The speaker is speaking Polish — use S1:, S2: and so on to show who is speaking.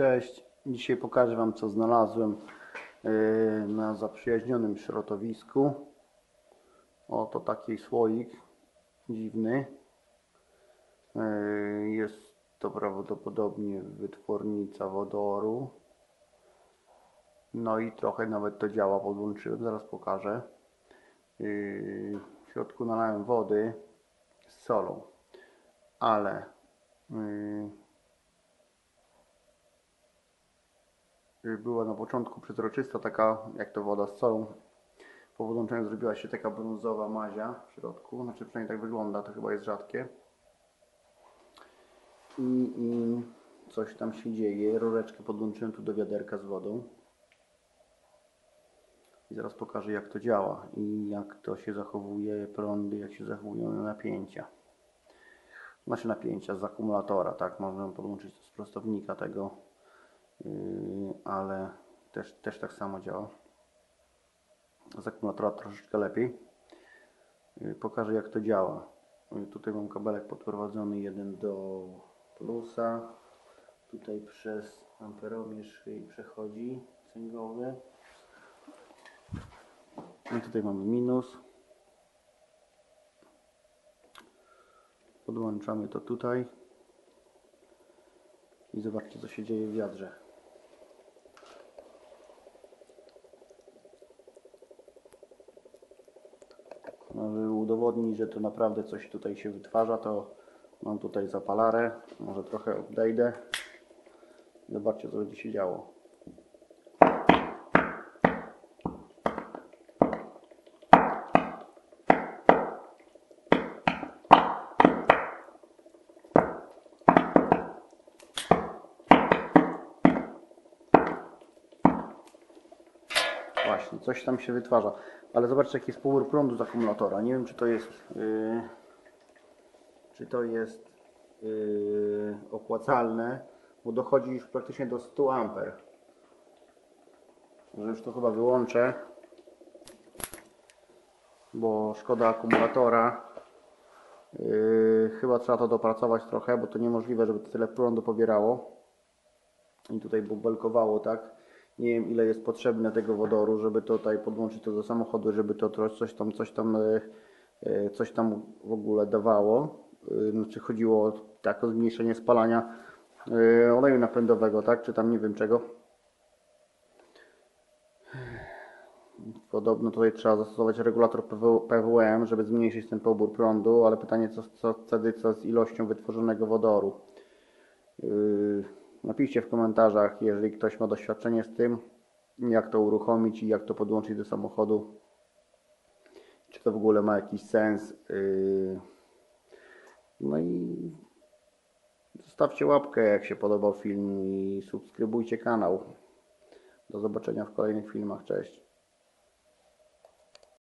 S1: Cześć, dzisiaj pokażę Wam co znalazłem yy, na zaprzyjaźnionym środowisku. Oto taki słoik dziwny. Yy, Jest to prawdopodobnie wytwornica wodoru. No i trochę nawet to działa, podłączyłem, zaraz pokażę. Yy, W środku nalałem wody z solą, ale była na początku przezroczysta, taka jak to woda z solą. Po podłączeniu zrobiła się taka brązowa mazia w środku, znaczy przynajmniej tak wygląda, to chyba jest rzadkie. I, i coś tam się dzieje. Rureczkę podłączyłem tu do wiaderka z wodą. I zaraz pokażę jak to działa i jak to się zachowuje prądy, jak się zachowują napięcia. Znaczy napięcia z akumulatora, tak? Można podłączyć z prostownika tego ale też, też tak samo działa. Z akumulatora troszeczkę lepiej. Yy, Pokażę jak to działa. Yy, Tutaj mam kabelek podprowadzony jeden do plusa. Tutaj przez amperomierz przechodzi cyngowy. I tutaj mamy minus. Podłączamy to tutaj. I zobaczcie co się dzieje w wiadrze. Żeby udowodnić, że to naprawdę coś tutaj się wytwarza, to mam tutaj zapalarę. Może trochę odejdę. Zobaczcie, co będzie się działo. Właśnie, coś tam się wytwarza. Ale zobaczcie, jaki jest pobór prądu z akumulatora. Nie wiem, czy to jest, yy, czy to jest yy, opłacalne, bo dochodzi już praktycznie do 100 amper. Że już to chyba wyłączę, bo szkoda akumulatora. Yy, chyba trzeba to dopracować trochę, bo to niemożliwe, żeby tyle prądu pobierało. I tutaj bubelkowało, tak? Nie wiem ile jest potrzebne tego wodoru, żeby tutaj podłączyć to do samochodu, żeby to coś tam, coś tam, e, e, coś tam w ogóle dawało. E, Znaczy chodziło o tak zmniejszenie spalania oleju napędowego, tak? Czy tam nie wiem czego. Podobno tutaj trzeba zastosować regulator PW, PWM, żeby zmniejszyć ten pobór prądu, ale pytanie co, co wtedy co z ilością wytworzonego wodoru. Yy, Napiszcie w komentarzach, jeżeli ktoś ma doświadczenie z tym, jak to uruchomić i jak to podłączyć do samochodu. Czy to w ogóle ma jakiś sens. Yy, No i zostawcie łapkę, jak się podobał film i subskrybujcie kanał. Do zobaczenia w kolejnych filmach. Cześć.